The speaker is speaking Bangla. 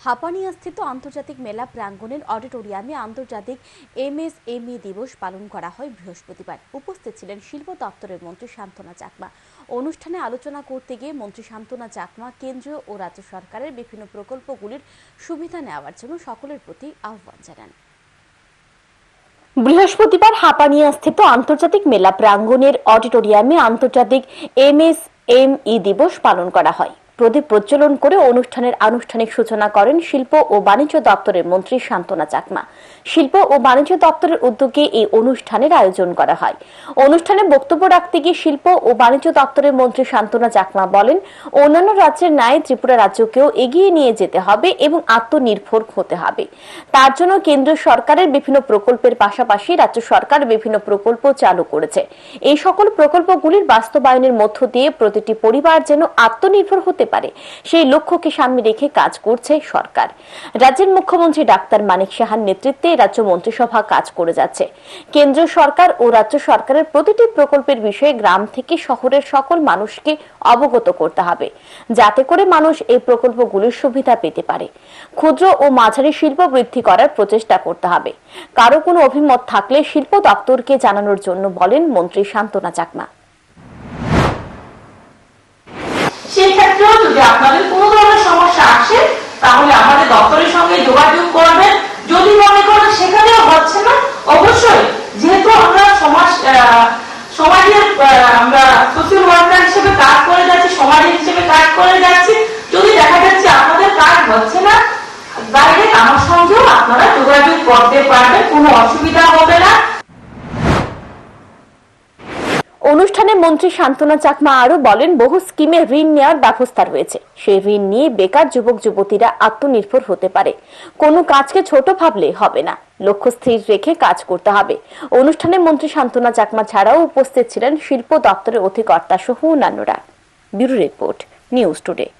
হাপানিয়াস্থিত আন্তর্জাতিক মেলা প্রাঙ্গণের অডিটোরিয়ামে আন্তর্জাতিক এমএসএমই দিবস পালন করা হয় বৃহস্পতিবার। উপস্থিত ছিলেন শিল্প দপ্তরের মন্ত্রী শান্তনা চাকমা। অনুষ্ঠানে আলোচনা করতে গিয়ে মন্ত্রী শান্তনা চাকমা কেন্দ্রীয় ও রাজ্য সরকারের বিভিন্ন প্রকল্পগুলির সুবিধা নেওয়ার জন্য সকলের প্রতি আহ্বান জানান। বৃহস্পতিবার হাপানিয়া স্থিত আন্তর্জাতিক মেলা প্রাঙ্গণের অডিটোরিয়ামে আন্তর্জাতিক এমএসএমই দিবস পালন করা হয়। প্রদীপ প্রজ্বলন করে অনুষ্ঠানের আনুষ্ঠানিক সূচনা করেন শিল্প ও বাণিজ্য দপ্তরের মন্ত্রী শান্তনা চাকমা। শিল্প ও বাণিজ্য দপ্তরের উদ্যোগে এই অনুষ্ঠানের আয়োজন করা হয়। অনুষ্ঠানে বক্তব্য রাখতে গিয়ে শিল্প ও বাণিজ্য দপ্তরের মন্ত্রী শান্তনা চাকমা বলেন, অন্যান্য রাজ্যের ন্যায় ত্রিপুরা রাজ্যকেও এগিয়ে নিয়ে যেতে হবে এবং আত্মনির্ভর হতে হবে। তার জন্য কেন্দ্রীয় সরকারের বিভিন্ন প্রকল্পের পাশাপাশি রাজ্য সরকার বিভিন্ন প্রকল্প চালু করেছে। এই সকল প্রকল্পগুলির বাস্তবায়নের মধ্য দিয়ে প্রতিটি পরিবার যেন আত্মনির্ভর হতে পারে। সেই লক্ষ্যকে সামনে রেখে কাজ করছে সরকার। রাজ্যের মুখ্যমন্ত্রী ডাক্তার মানিক সাহার নেতৃত্বে রাজ্য মন্ত্রিসভা কাজ করে যাচ্ছে। কেন্দ্রীয় সরকার ও রাজ্য সরকারের প্রতিটি প্রকল্পের বিষয়ে গ্রাম থেকে শহরের সকল মানুষকে অবগত করতে হবে, যাতে করে মানুষ এই প্রকল্পগুলির সুবিধা পেতে পারে। ক্ষুদ্র ও মাঝারি শিল্প বৃদ্ধি করার প্রচেষ্টা করতে হবে। কারও কোনো অভিমত থাকলে শিল্প দপ্তরকে জানানোর জন্য বলেন মন্ত্রী শান্তনা চাকমা। ক্ষেত্রেও যদি আপনাদের কোনো ধরনের সমস্যা আসে, তাহলে আমাদের দপ্তরের সঙ্গে যোগাযোগ করবেন। যদি মনে করেন সেখানেও হচ্ছে না, অবশ্যই যেহেতু আমরা সমাজ সমাজের আমরা সোশ্যাল ওয়ার্কার হিসেবে কাজ করে যাচ্ছি, সমাজের হিসেবে কাজ করে যাচ্ছি, যদি দেখা যাচ্ছে আপনাদের কাজ হচ্ছে না ডাইরেক্ট আমার সঙ্গেও আপনারা যোগাযোগ করতে পারবেন, কোনো অসুবিধা অনুষ্ঠানে মন্ত্রী শান্তনা চাকমা আরও বলেন, বহু স্কিমে ঋণ নেওয়ার ব্যবস্থা রয়েছে। সেই ঋণ নিয়ে বেকার যুবক, যুবতীরা আত্মনির্ভর হতে পারে। কোনো কাজকে ছোট ভাবলে হবে না। লক্ষ্য স্থির রেখে কাজ করতে হবে। অনুষ্ঠানে মন্ত্রী শান্তনা চাকমা ছাড়াও উপস্থিত ছিলেন শিল্প দপ্তরের অধিকর্তা সহ অন্যান্যরা। Bureau report, news today.